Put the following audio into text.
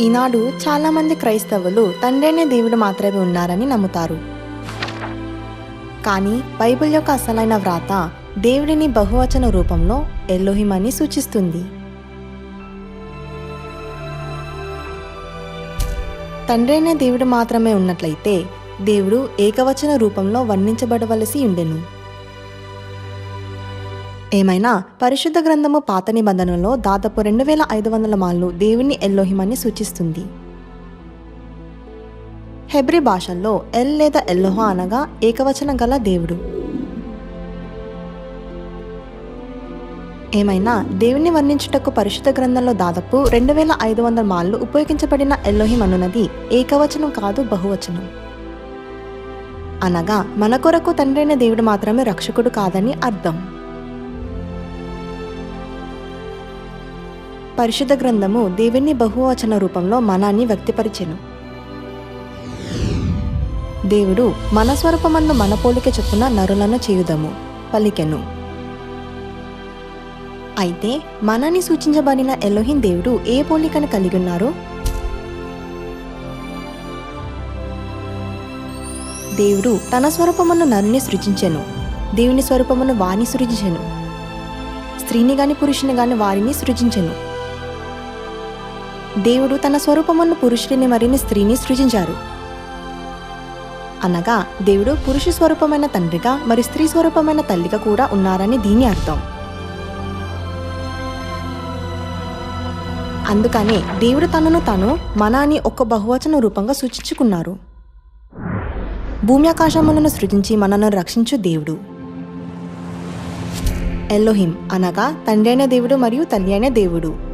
ఈనాడు చాలామంది క్రైస్తవులు తండ్రినే దేవుడు మాత్రమే ఉన్నారని నమ్ముతారు. కానీ బైబిల్ యొక్క అసలైన వ్రాత దేవుడిని బహువచన రూపంలో ఎల్లోహిం అని సూచిస్తుంది. తండ్రైన దేవుడు మాత్రమే ఉన్నట్లయితే దేవుడు ఏకవచన రూపంలో వర్ణించబడవలసి ఉండెను. ఏమైనా పరిశుద్ధ గ్రంథము పాత నిబంధనలో దాదాపు రెండు వేల ఐదు వందల మాళ్ళు దేవుని ఎల్లోహిమని సూచిస్తుంది. హెబ్రి భాషల్లో ఎల్ లేదా ఎల్లోహ అనగా ఏకవచనం గల దేవుడు. ఏమైనా దేవుని వర్ణించుటకు పరిశుద్ధ గ్రంథంలో దాదాపు రెండు వేల ఐదు వందల మాళ్ళు ఉపయోగించబడిన ఎల్లోహిం అనున్నది ఏకవచనం కాదు బహువచనం. అనగా మన కొరకు తండ్రైన దేవుడు మాత్రమే రక్షకుడు కాదని అర్థం. పరిశుద్ధ గ్రంథము దేవుణ్ణి బహువచన రూపంలో మనాన్ని వ్యక్తపరిచెను. దేవుడు మన స్వరూపమందు మన పోలిక చొప్పున నరులను చేయుదము పలికెను. అయితే మనని సూచించబడిన ఎలోహిన్ దేవుడు ఏ పోలికను కలిగి ఉన్నారు దేవుడు తన స్వరూపమును నరుని సృజించెను దేవుని స్వరూపమును వాని సృజించెను. స్త్రీని గాని పురుషుని గాని వారిని సృజించెను. దేవుడు తన స్వరూపమును పురుషుడిని మరిని స్త్రీని సృజించారు. అనగా దేవుడు పురుష స్వరూపమైన తండ్రిగా మరి స్త్రీ స్వరూపమైన తల్లిగా కూడా ఉన్నారని దీని అర్థం. అందుకనే దేవుడు తనను తను మన అని ఒక బహువచన రూపంగా సూచించుకున్నారు. భూమి ఆకాశములను సృజించి మనను రక్షించు దేవుడు. ఎల్లోహిం అనగా తండ్రి అయిన దేవుడు మరియు తల్లి అయిన దేవుడు.